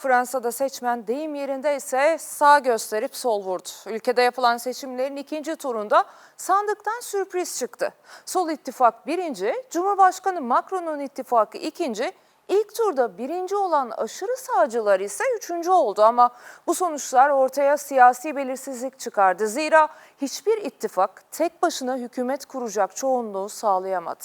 Fransa'da seçmen deyim yerinde ise sağ gösterip sol vurdu. Ülkede yapılan seçimlerin ikinci turunda sandıktan sürpriz çıktı. Sol ittifak birinci, Cumhurbaşkanı Macron'un ittifakı ikinci, İlk turda birinci olan aşırı sağcılar ise üçüncü oldu ama bu sonuçlar ortaya siyasi belirsizlik çıkardı. Zira hiçbir ittifak tek başına hükümet kuracak çoğunluğu sağlayamadı.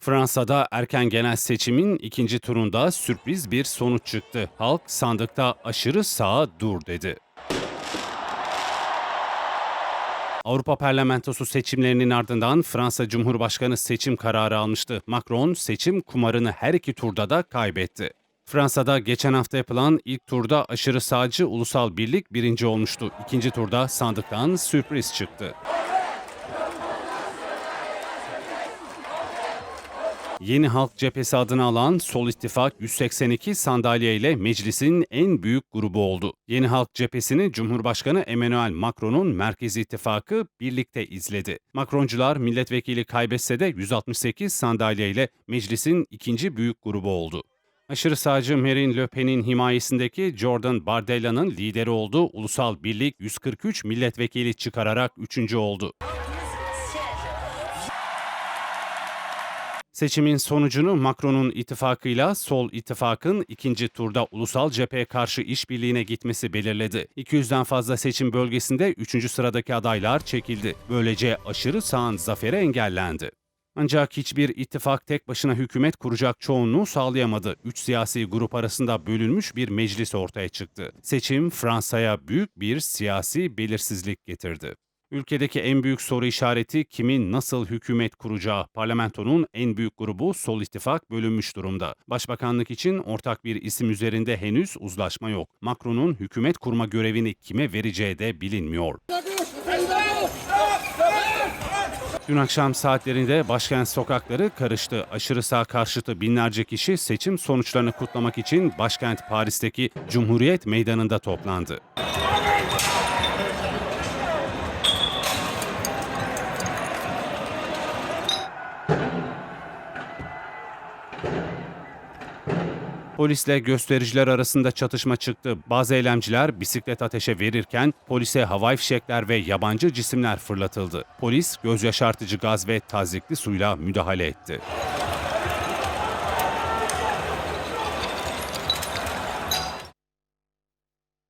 Fransa'da erken genel seçimin ikinci turunda sürpriz bir sonuç çıktı. Halk sandıkta aşırı sağa dur dedi. Avrupa Parlamentosu seçimlerinin ardından Fransa Cumhurbaşkanı seçim kararı almıştı. Macron seçim kumarını her iki turda da kaybetti. Fransa'da geçen hafta yapılan ilk turda aşırı sağcı Ulusal Birlik birinci olmuştu. İkinci turda sandıktan sürpriz çıktı. Yeni Halk Cephesi adını alan Sol İttifak 182 sandalye ile meclisin en büyük grubu oldu. Yeni Halk Cephesi'ni Cumhurbaşkanı Emmanuel Macron'un Merkez İttifakı birlikte izledi. Macroncular milletvekili kaybetse de 168 sandalye ile meclisin ikinci büyük grubu oldu. Aşırı sağcı Marine Le Pen'in himayesindeki Jordan Bardella'nın lideri olduğu Ulusal Birlik 143 milletvekili çıkararak üçüncü oldu. Seçimin sonucunu Macron'un ittifakıyla Sol ittifakın ikinci turda ulusal cepheye karşı işbirliğine gitmesi belirledi. 200'den fazla seçim bölgesinde 3. sıradaki adaylar çekildi. Böylece aşırı sağın zaferi engellendi. Ancak hiçbir ittifak tek başına hükümet kuracak çoğunluğu sağlayamadı. Üç siyasi grup arasında bölünmüş bir meclis ortaya çıktı. Seçim Fransa'ya büyük bir siyasi belirsizlik getirdi. Ülkedeki en büyük soru işareti kimin nasıl hükümet kuracağı. Parlamentonun en büyük grubu Sol İttifak bölünmüş durumda. Başbakanlık için ortak bir isim üzerinde henüz uzlaşma yok. Macron'un hükümet kurma görevini kime vereceği de bilinmiyor. Dün akşam saatlerinde başkent sokakları karıştı. Aşırı sağ karşıtı binlerce kişi seçim sonuçlarını kutlamak için başkent Paris'teki Cumhuriyet Meydanı'nda toplandı. Polisle göstericiler arasında çatışma çıktı. Bazı eylemciler bisiklet ateşe verirken polise havai fişekler ve yabancı cisimler fırlatıldı. Polis göz yaşartıcı gaz ve tazikli suyla müdahale etti.